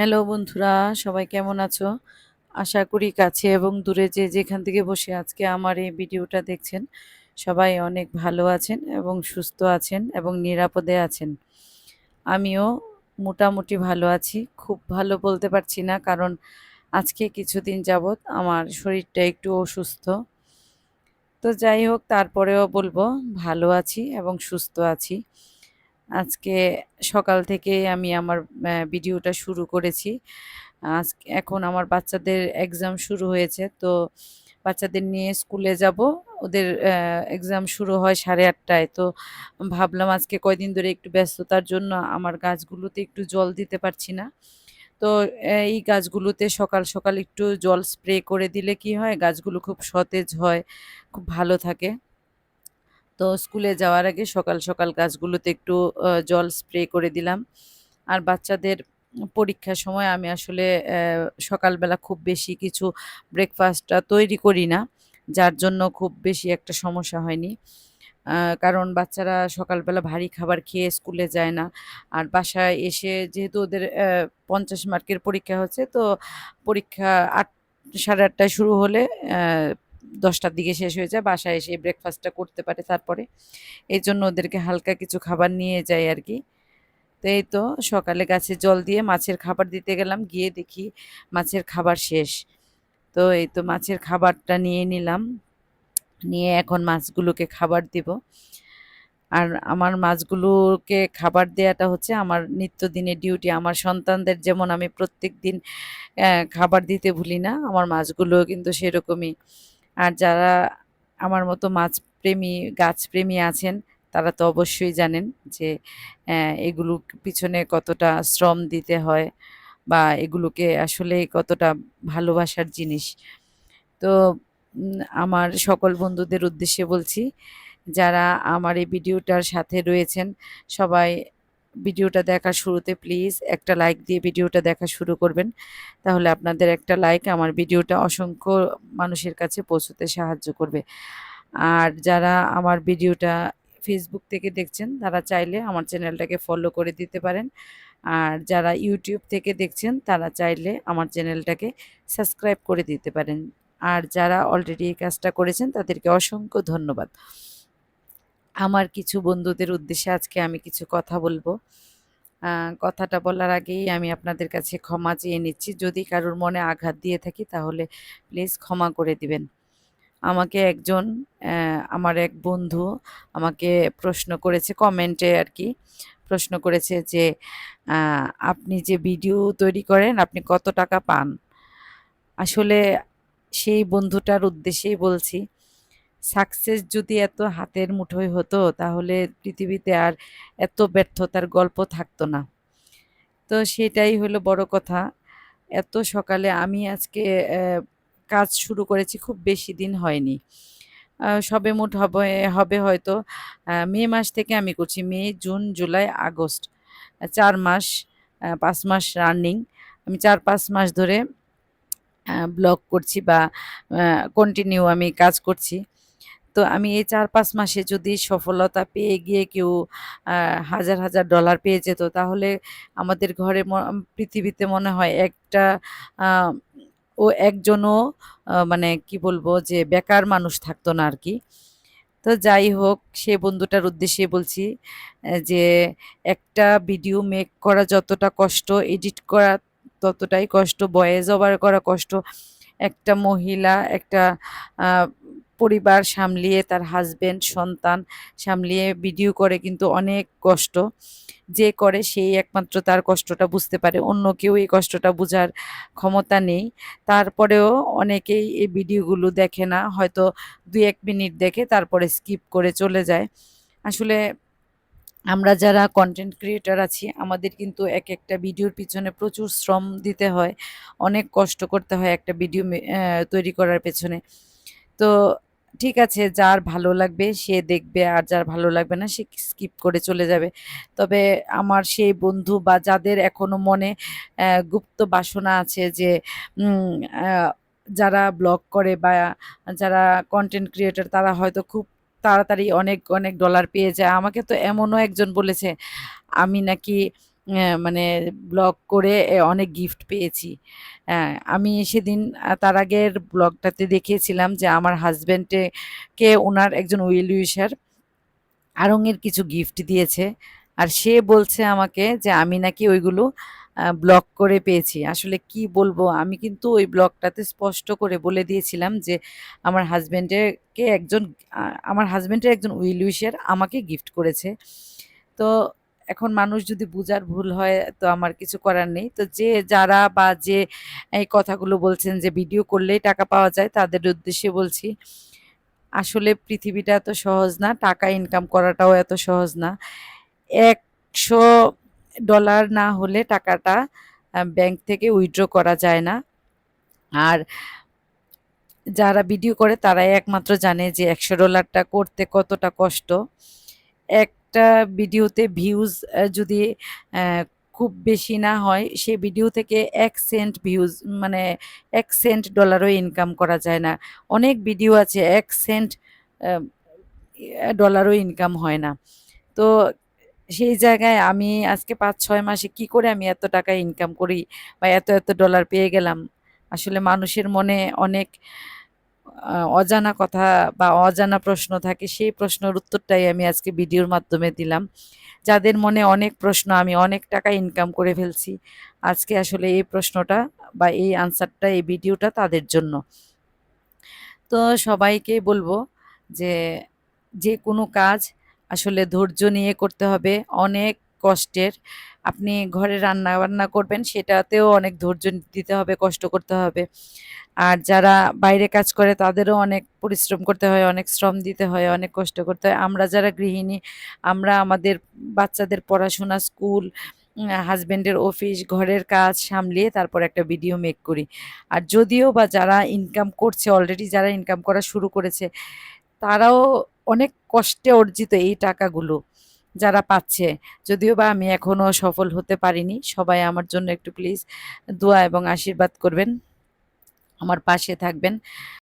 Hello বন্ধুরা, সবাই কেমন আছো? আশা করি কাছে এবং দূরে যে যেখান থেকে বসে আজকে আমার এই ভিডিওটা দেখছেন, সবাই অনেক ভালো আছেন এবং সুস্থ আছেন এবং নিরাপদে আছেন। আমিও মোটামুটি ভালো আছি, খুব ভালো বলতে পারছি না কারণ আজকে কিছুদিন যাবৎ আমার শরীরটা একটু অসুস্থ। তো যাই হোক, তারপরেও বলব ভালো আছি এবং সুস্থ আছি। আজকে সকাল থেকে আমি আমার ভিডিওটা শুরু করেছি। আজ এখন আমার বাচ্চাদের এক্সাম শুরু হয়েছে। তো বাচ্চাদের নিয়ে স্কুলে যাব। ওদের এক্সাম শুরু হয় সাড়ে আটটায়। তো ভাবলাম আজকে কয়দিন ধরে একটু ব্যস্ততার জন্য আমার গাছগুলোতে একটু জল দিতে পারছি না। তো এই গাছগুলোতে সকাল সকাল একটু জল স্প্রে করে দিলে কি হয়? গাছগুলো খুব সতেজ হয়, খুব ভালো থাকে। তো স্কুলে যাওয়ার আগে সকাল সকাল গাছগুলোতে একটু জল স্প্রে করে দিলাম। আর বাচ্চাদের পরীক্ষার সময় আমি আসলে সকালবেলা খুব বেশি কিছু ব্রেকফাস্টটা তৈরি করি না, যার জন্য খুব বেশি একটা সমস্যা হয়নি। কারণ বাচ্চারা সকালবেলা ভারী খাবার খেয়ে স্কুলে যায় না। আর বাসায় এসে যেহেতু ওদের পঞ্চাশ মার্কের পরীক্ষা হচ্ছে, তো পরীক্ষা আট, সাড়ে আটটায় শুরু হলে দশটার দিকে শেষ হয়ে যায়, বাসায় এসে ব্রেকফাস্টটা করতে পারে তারপরে। এই জন্য ওদেরকে হালকা কিছু খাবার নিয়ে যাই আর কি। তো এই তো সকালে গাছে জল দিয়ে মাছের খাবার দিতে গেলাম, গিয়ে দেখি মাছের খাবার শেষ। তো এই তো মাছের খাবারটা নিয়ে নিলাম, নিয়ে এখন মাছগুলোকে খাবার দিব। আর আমার মাছগুলোকে খাবার দেওয়াটা হচ্ছে আমার নিত্যদিনের ডিউটি আমার সন্তানদের যেমন আমি প্রত্যেক দিন খাবার দিতে ভুলি না, আমার মাছগুলো কিন্তু সেরকমই। আর যারা আমার মতো মাছ প্রেমী গাছপ্রেমী আছেন, তারা তো অবশ্যই জানেন যে এগুলো পিছনে কতটা শ্রম দিতে হয় বা এগুলোকে আসলে কতটা ভালোবাসার জিনিস। তো আমার সকল বন্ধুদের উদ্দেশ্যে বলছি, যারা আমার এই ভিডিওটার সাথে রয়েছেন, সবাই ভিডিওটা দেখা শুরুতে প্লিজ একটা লাইক দিয়ে ভিডিওটা দেখা শুরু করবেন। তাহলে আপনাদের একটা লাইক আমার ভিডিওটা অসংখ্য মানুষের কাছে পৌঁছতে সাহায্য করবে। আর যারা আমার ভিডিওটা ফেসবুক থেকে দেখছেন, তারা চাইলে আমার চ্যানেলটাকে ফলো করে দিতে পারেন। আর যারা ইউটিউব থেকে দেখছেন, তারা চাইলে আমার চ্যানেলটাকে সাবস্ক্রাইব করে দিতে পারেন। আর যারা অলরেডি এই কাজটা করেছেন, তাদেরকে অসংখ্য ধন্যবাদ। আমার কিছু বন্ধুদের উদ্দেশ্যে আজকে আমি কিছু কথা বলব। কথাটা বলার আগেই আমি আপনাদের কাছে ক্ষমা চেয়ে নিচ্ছি। যদি কারোর মনে আঘাত দিয়ে থাকি তাহলে প্লিজ ক্ষমা করে দিবেন। আমাকে একজন আমার এক বন্ধু আমাকে প্রশ্ন করেছে কমেন্টে আর কি। প্রশ্ন করেছে যে আপনি যে ভিডিও তৈরি করেন আপনি কত টাকা পান? আসলে সেই বন্ধুটার উদ্দেশ্যেই বলছি সাকসেস যদি এত হাতের মুঠোয় হতো, তাহলে পৃথিবীতে আর এত ব্যর্থতার গল্প থাকতো না। তো সেটাই হলো বড় কথা। এত সকালে আমি আজকে কাজ শুরু করেছি, খুব বেশি দিন হয়নি। সবে মোট হবে হবে হয়তো মে মাস থেকে আমি করছি, মে, জুন, জুলাই, আগস্ট। চার মাস পাঁচ মাস রানিং। আমি চার পাঁচ মাস ধরে ব্লগ করছি বা কন্টিনিউ আমি কাজ করছি। তো আমি এই চার পাঁচ মাসে যদি সফলতা পেয়ে গিয়ে কেউ হাজার হাজার ডলার পেয়ে যেত, তাহলে আমাদের ঘরে পৃথিবীতে মনে হয় একটা ও একজনও মানে কি বলব যে বেকার মানুষ থাকতো না আর কি। তো যাই হোক, সে বন্ধুটার উদ্দেশ্যে বলছি যে একটা ভিডিও মেক করা যতটা কষ্ট, এডিট করা ততটাই কষ্ট ভয়েস ওভার করা কষ্ট। একটা মহিলা, একটা পরিবার সামলিয়ে তার হাজবেন্ড সন্তান সামলিয়ে ভিডিও করে কিন্তু অনেক কষ্ট। যে করে সেই একমাত্র তার কষ্টটা বুঝতে পারে। অন্য কেউ এই কষ্টটা বোঝার ক্ষমতা নেই। তারপরেও অনেকেই এই ভিডিওগুলো দেখে না। হয়তো দুই এক মিনিট দেখে তারপরে স্কিপ করে চলে যায়। আসলে আমরা যারা কন্টেন্ট ক্রিয়েটার আছি, আমাদের কিন্তু এক একটা ভিডিওর পিছনে প্রচুর শ্রম দিতে হয়। অনেক কষ্ট করতে হয় একটা ভিডিও তৈরি করার পেছনে। তো ঠিক আছে, যার ভালো লাগবে সে দেখবে, আর যার ভালো লাগবে না সে স্কিপ করে চলে যাবে। তবে আমার সেই বন্ধু বা যাদের এখনও মনে গুপ্ত বাসনা আছে যে যারা ব্লগ করে বা যারা কন্টেন্ট ক্রিয়েটর তারা হয়তো খুব তাড়াতাড়ি অনেক অনেক ডলার পেয়ে যায়। আমাকে তো এমনও একজন বলেছে, আমি নাকি মানে ব্লগ করে অনেক গিফট পেয়েছি। আমি সেদিন তার আগের ব্লগটাতে দেখিয়েছিলাম যে আমার হাজবেন্ডে কে ওনার একজন উইল উইশার আড়ংয়ের কিছু গিফট দিয়েছে। আর সে বলছে আমাকে যে আমি নাকি ওইগুলো ব্লক করে পেয়েছি। আসলে কি বলব, আমি কিন্তু ওই ব্লগটাতে স্পষ্ট করে বলে দিয়েছিলাম যে আমার হাজবেন্ডেরকে একজন আমার হাজব্যান্ডের একজন উইল উইশার আমাকে গিফট করেছে। তো এখন মানুষ যদি বুঝার ভুল হয়, তো আমার কিছু করার নেই। তো যে যারা বা যে এই কথাগুলো বলছেন যে ভিডিও করলেই টাকা পাওয়া যায়, তাদের উদ্দেশ্যে বলছি, আসলে পৃথিবীটা এত সহজ না, টাকা ইনকাম করাটাও এত সহজ না। একশো ডলার না হলে টাকাটা ব্যাংক থেকে উইথড্র করা যায় না। আর যারা ভিডিও করে, তারাই একমাত্র জানে যে একশো ডলারটা করতে কতটা কষ্ট। একটা ভিডিওতে ভিউজ যদি খুব বেশি না হয়, সে ভিডিও থেকে এক সেন্ট ভিউজ মানে এক সেন্ট ডলারও ইনকাম করা যায় না। অনেক ভিডিও আছে, এক সেন্ট ডলারও ইনকাম হয় না। তো সেই জায়গায় আমি আজকে পাঁচ, ছয় মাসে কি করে আমি এত টাকা ইনকাম করি বা এত এত ডলার পেয়ে গেলাম? আসলে মানুষের মনে অনেক অজানা কথা বা অজানা প্রশ্ন থাকে, সেই প্রশ্নের উত্তরটাই আমি আজকে ভিডিওর মাধ্যমে দিলাম। যাদের মনে অনেক প্রশ্ন, আমি অনেক টাকা ইনকাম করে ফেলছি, আজকে আসলে এই প্রশ্নটা বা এই আনসারটা এই ভিডিওটা তাদের জন্য। তো সবাইকে বলব যে যে কোনো কাজ আসলে ধৈর্য নিয়ে করতে হবে। অনেক কষ্টের। আপনি ঘরে রান্না বান্না করবেন, সেটাতেও অনেক ধৈর্য দিতে হবে, কষ্ট করতে হবে। আর যারা বাইরে কাজ করে, তাদেরও অনেক পরিশ্রম করতে হয়, অনেক শ্রম দিতে হয়, অনেক কষ্ট করতে হয়। আমরা যারা গৃহিণী, আমরা আমাদের বাচ্চাদের পড়াশোনা, স্কুল হাজব্যান্ডের অফিস, ঘরের কাজ সামলিয়ে তারপর একটা ভিডিও মেক করি। আর যদিও বা যারা ইনকাম করছে অলরেডি যারা ইনকাম করা শুরু করেছে, তারাও অনেক কষ্টে অর্জিত এই টাকাগুলো। যারা পাচ্ছে। যদিও বা আমি এখনও সফল হতে পারিনি, সবাই আমার জন্য একটু প্লিজ দোয়া এবং আশীর্বাদ করবেন। আমার পাশে থাকবেন।